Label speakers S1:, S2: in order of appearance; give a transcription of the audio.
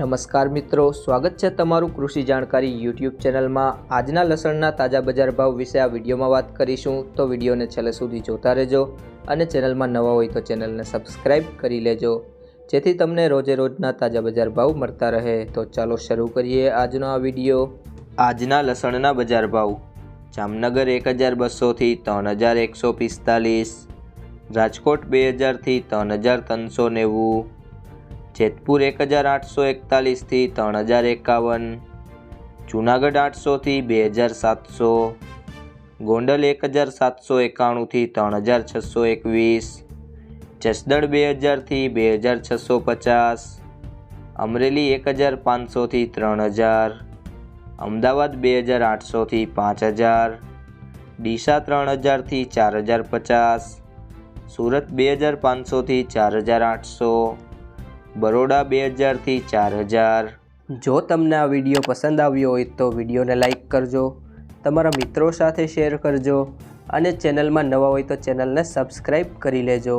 S1: નમસ્કાર મિત્રો, સ્વાગત છે તમારું કૃષિ જાણકારી યુટ્યુબ ચેનલમાં. આજના લસણના તાજા બજાર ભાવ વિશે આ વિડીયોમાં વાત કરીશું, તો વિડીયોને છેલ્લે સુધી જોતા રહેજો અને ચેનલમાં નવા હોય તો ચેનલને સબસ્ક્રાઈબ કરી લેજો, જેથી તમને રોજે રોજના તાજા બજાર ભાવ મળતા રહે. તો ચાલો શરૂ કરીએ આજનો આ વીડિયો. આજના લસણના બજાર ભાવ. જામનગર એક હજાર બસોથી ત્રણ હજાર એકસો પિસ્તાલીસ, રાજકોટ બે હજારથી ત્રણ હજાર ત્રણસો નેવું જેતપુર એક હજાર આઠસો એકતાલીસથી ત્રણ હજાર એકાવન, જુનાગઢ આઠસોથી બે હજાર સાતસો, ગોંડલ એક હજાર સાતસો એકાણુંથી ત્રણ હજાર છસો એકવીસ, જસદણ બે હજારથી બે હજાર છસો પચાસ, અમરેલી એક હજાર પાંચસોથી ત્રણ હજાર અમદાવાદ બે હજાર આઠસોથી પાંચ હજાર ડીસા ત્રણ હજારથી ચાર હજાર પચાસ, સુરત બે હજાર પાંચસોથી ચાર હજાર આઠસો બરોડા બે હજારથી ચાર હજાર. જો તમને આ વીડિયો પસંદ આવ્યો હોય તો વિડીયોને લાઇક કરજો, તમારા મિત્રો સાથે શેર કરજો અને ચેનલમાં નવા હોય તો ચેનલને સબસ્ક્રાઈબ કરી લેજો.